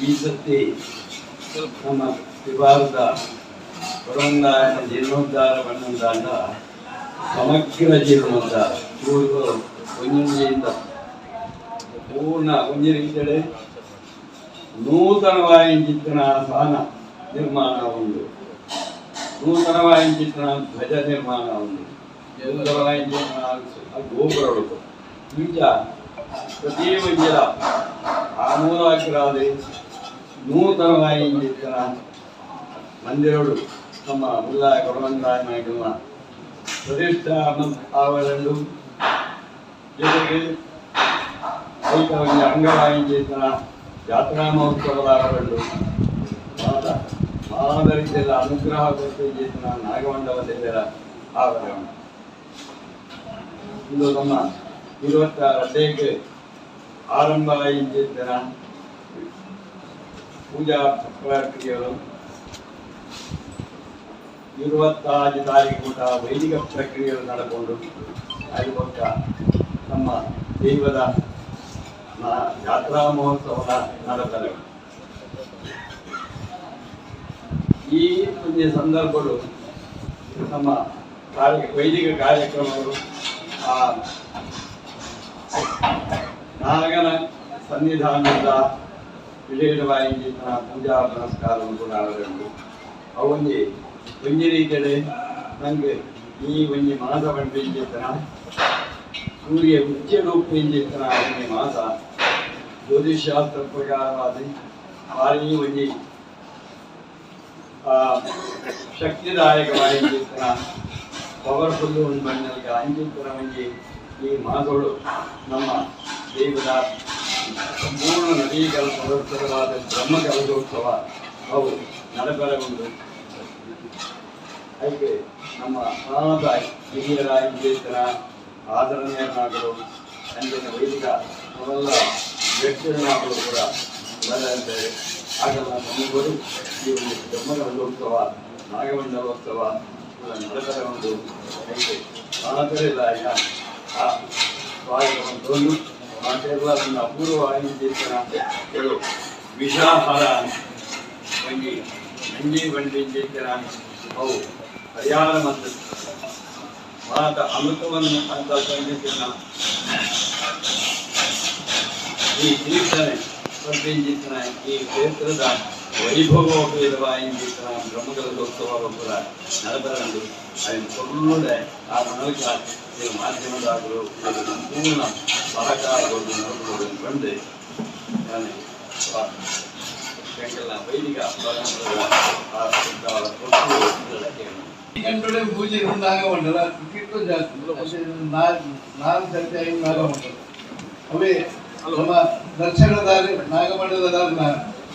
ಈ ಸತಿ ನಮ್ಮ ವಿಭಾಗದ ಪರವಂದಾಯನ ಜೀರ್ಣೋದ್ಧಾರ ಬಣ್ಣದಾಂಡ ಸಮಗ್ರ ಜೀರ್ಣೋದ್ಧಾರ ಇವರು ಒಂಜಿಯಿಂದ ಪೂರ್ಣ ಒಂಜಿನ ನೂತನವಾಗಿ ಚಿತ್ರಣ ಸಹನ ನಿರ್ಮಾಣ ಉಂಟು ನೂತನವಾಗಿ ಚಿತ್ರಣ ಧ್ವಜ ನಿರ್ಮಾಣ ಉಂಟು ಎಲ್ಲವಾಗಿ ಚಿತ್ರಣ ಗೋಪುರ ಉಂಟು ಪ್ರತಿ ಆ ಆಮೂಲಾಗ್ರಾದೆ ನೂತನವಾಗಿ ಇಲ್ಲಿನ ಮಂದಿರಗಳು ನಮ್ಮ ಮುಲ್ಲಾ ಗೌರವಂದಾಯ ನಾಯಕನ ಪ್ರತಿಷ್ಠಾ ಜೊತೆಗೆ ಐತವನ್ನ ಅಂಗವಾಗಿ ಇಲ್ಲಿನ ಜಾತ್ರಾ ಮಹೋತ್ಸವದ ಆವರಲು ರೀತಿಯಲ್ಲಿ ಅನುಗ್ರಹ ಕೊಟ್ಟು ಇಂದಿತ್ತಿನ ನಾಗಮಂಡಲ ದೇವರ ಆವರಣ ಇದು ನಮ್ಮ ಇರುವಂತಹ ರಡ್ಡೆಗೆ ಆರಂಭ ಇದ್ದಿದ್ದರ ಪೂಜಾ ప్రక్రియలో ಇರುವತ್ತಾರು ತಾರೀಕು ಕೂಡ ವೈದಿಕ ಪ್ರಕ್ರಿಯೆಯನ್ನು ನಡೆಕೊಂಡು ಅಲ್ಲಿಪಕ್ಕ ನಮ್ಮ ದೈವದ ಜಾತ್ರಾ ಮಹೋತ್ಸವ ನಡೆತಾರೆ ಈ ಒಂದು ಸಂದರ್ಭಗಳು ನಮ್ಮ ಕಾರ್ಯ ವೈದಿಕ ಕಾರ್ಯಕ್ರಮಗಳು ಆ ನಾಗನ ಸನ್ನಿಧಾನದ ಚಿತ್ರಣ ಪೂಜಾ ಕೂಡ ಆಡಬೇಕು ಅವೊಂದು ಒಂಜಿ ರೀತಿಯಲ್ಲಿ ನನಗೆ ಈ ಒಂಜಿ ಮಾಸ ಬಂಡಿ ಸೂರ್ಯ ಉಚ್ಚ ರೂಪ ಚಿತ್ರಣ ಒಂಜಿ ಮಾಸ ಜ್ಯೋತಿಷಾಸ್ತ್ರ ಪ್ರಕಾರವಾದ ಭಾರಿ ಒಂಜಿ ಆ, ಶಕ್ತಿದಾಯಕವಾಗಿ ತರ ಪವರ್ಫುಲ್ ಒಂದು ಬಣ್ಣಕ್ಕೆ ಅಂಚಿತ್ರ ಒಂಜಿ ಈ ಮಾಸಗಳು ನಮ್ಮ ದೈವದ ಸಂಪೂರ್ಣ ನವೀಕರಣ ಪವಿತ್ರವಾದ ಬ್ರಹ್ಮ ಕಲಶೋತ್ಸವ ಅವು ನಡೆಬರಗೊಂಡು. ಅದಕ್ಕೆ ನಮ್ಮ ಅನಾಥ ಹಿರಿಯರ ಹಿಂದೇತನ ಆದರಣೀಯನಾಗಲು ಅಂದಿನ ವೈದಿಕ ಅವೆಲ್ಲ ವ್ಯಕ್ತಿಗಳಾಗಲು ಕೂಡ ಬರಲಿದ್ದಾರೆ ಹಾಗೆಲ್ಲ ನಮಗರು ಈ ಒಂದು ಬ್ರಹ್ಮಕಲಶೋತ್ಸವ ನಾಗಮಂಡಲೋತ್ಸವ ನಡೆಬರಗೊಂಡು. ಅದಕ್ಕೆ ಆದರಿದಾಯ ಆ ಸ್ವಾಗತವನ್ನು ఆ చేతిలో అతను అపూర్వ ఆయన చేశారు విషాహారాన్ని వండి మండి వండి చేశారని ఓ హరియాణ మంత్రి పాత అమృతవన్ని అంతా పండించిన ఈ తీర్థని పంపించిన ఈ తీర్థదాన్ని ಚೇತನ ಬ್ರಹ್ಮಕಲೋತ್ಸವ ಕೂಡ ನಡೆಬರಂದು ಅದನ್ನು ಕೊಳ್ಳುವುದೇ ಆ ಮನವಿಕ ಇದು ಮಾಧ್ಯಮದಾಗಲು ಇದು ಸಂಪೂರ್ಣ ಸಹಕಾರವನ್ನು ನೋಡಿಕೊಂಡು ಬಂದು ನಾನು ಸ್ವ- ಬೆಂಗಲ ವೈದಿಕ ಪರಂಪರೆಯ ಆ ಶುದ್ಧವಾದ ಕೊಟ್ಟು ಇದರೊಳಗೆ ಗಂಟೆ ಪೂಜೆ ನಾಗಮಂಡಲ. ಕಿಟ್ಟು ಜಾಸ್ತಿ ನಾಲ್ಕು ನಾಲ್ಕು ಸರ್ತಿ ಐದು ನಾಗಮಂಡಲ. ಅವೇ ನಮ್ಮ ದರ್ಶನದಾರಿ ನಾಗಮಂಡಲದಾರಿ ನಾನು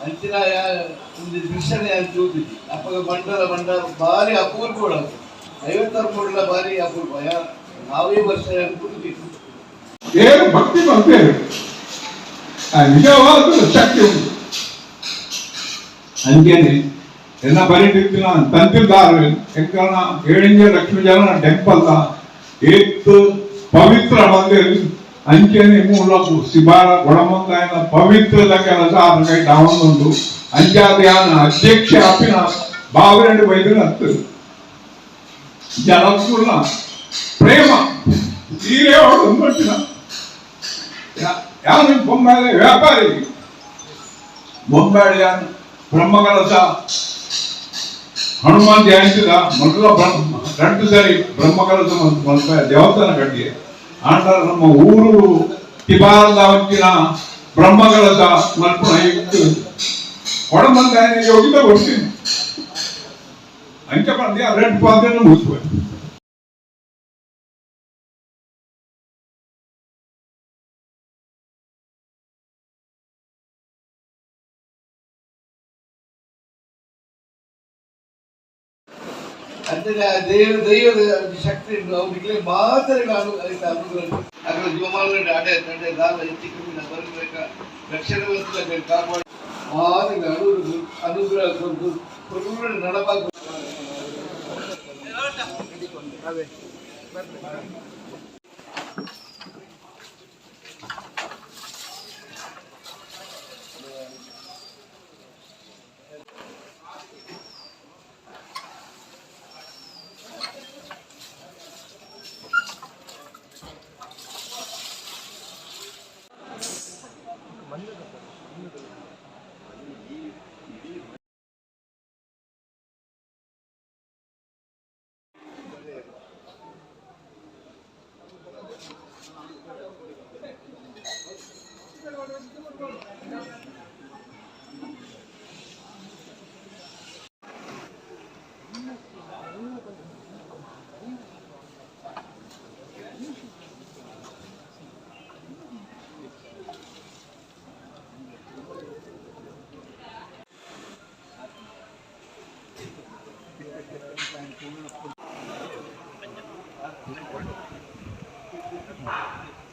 ಅಂಚಿನ ಒಂದು ದೃಶ್ಯನೇ ಅಂತ ಓದಿದ್ವಿ ಅಪ್ಪಗ ಬಂಡಲ ಬಂಡ ಭಾರಿ ಅಪೂರ್ವಗಳಾಗ ಐವತ್ತಾರು ಮೂಡಲ ಭಾರಿ ಅಪೂರ್ವ ನಾವೇ ವರ್ಷ ಕೂತಿದ್ವಿ ಬೇರೆ ಭಕ್ತಿ ಬಂದೇ ನಿಜವಾದ ಶಕ್ತಿ ಉಂಟು. ಅಂಜೇನೆ ಎನ್ನ ಬರೀತಿತ್ತು ನಾನು ತಂತಿಲ್ದಾರು ಎಂಕಣ ಏಳಿಂಜ ಲಕ್ಷ್ಮೀ ಜನ ಟೆಂಪಲ್ ಏತ್ ಪವಿತ್ರ ಮಂದಿರ ಅಂಚೆನೆ ಮೂಲಕು ಸಿಬಾರ ಗುಣಮಂದಾಯನ ಪವಿತ್ರದ ಕೆಲಸ ಅದಕ್ಕೆ ಡಾವನ್ನುಂಡು ಅಂಚಾದ್ಯಾನ ಅಧ್ಯಕ್ಷ ಅಪ್ಪಿನ ಬಾವಿರೆಂಡು ಬೈದಿನ ಹತ್ತು ಜನಕ್ಕುಲ್ಲ ಪ್ರೇಮ ಹೀಗೆ ಅವಳು ಮಟ್ಟಿನ ಯಾರು ಬೊಂಬಾಯಿ ವ್ಯಾಪಾರಿ ಬೊಂಬಾಯಿ ಬ್ರಹ್ಮಕಲಸ ಹನುಮಾನ್ ಜಯಂತಿದ ಮೊದಲ ಬ್ರಹ್ಮ రెండు ಸರಿ ಬ್ರಹ್ಮಕಲಸ ಮಲ್ಪ ದೇವಸ್ಥಾನ ಕಟ್ಟಿ ಆಂಡ ನಮ್ಮ ಊರು ತಿಬಾಲಾವಕ್ಕಿನ ಬ್ರಹ್ಮಗಳದ ಮಲ್ಪುಣ ಇತ್ತು. ಒಡಮಂದಾಯನಿಗೆ ಹೋಗಿದ್ದ ಕೊಡ್ತೀನಿ ಅಂಚೆ ಬಂದು ರೆಡ್ ಪಾದನ್ನು ಮುಗಿಸ್ಬೇಕು ಅಂದ್ರೆ ಆ ದೇವ ದೈವದ ಶಕ್ತಿ ಉಂಟು ಅವನಿಗೆ ಮಾತ್ರ ನಾನು ಆಯ್ತು ಅನುಗ್ರಹ ಅದರ ಜೀವಮಾನ ಅಡೆ ತಂದೆ ದಾಲ ಹೆಚ್ಚು ಕಮ್ಮಿ ಬರಬೇಕ ರಕ್ಷಣೆ ಕಾಪಾಡಿ ಮಾತ್ರ ಅನುಗ್ರಹ ಅನುಗ್ರಹ ಕೊಟ್ಟು ಕೊಟ್ಟು ನಡಬಾರ್ದು Thank you.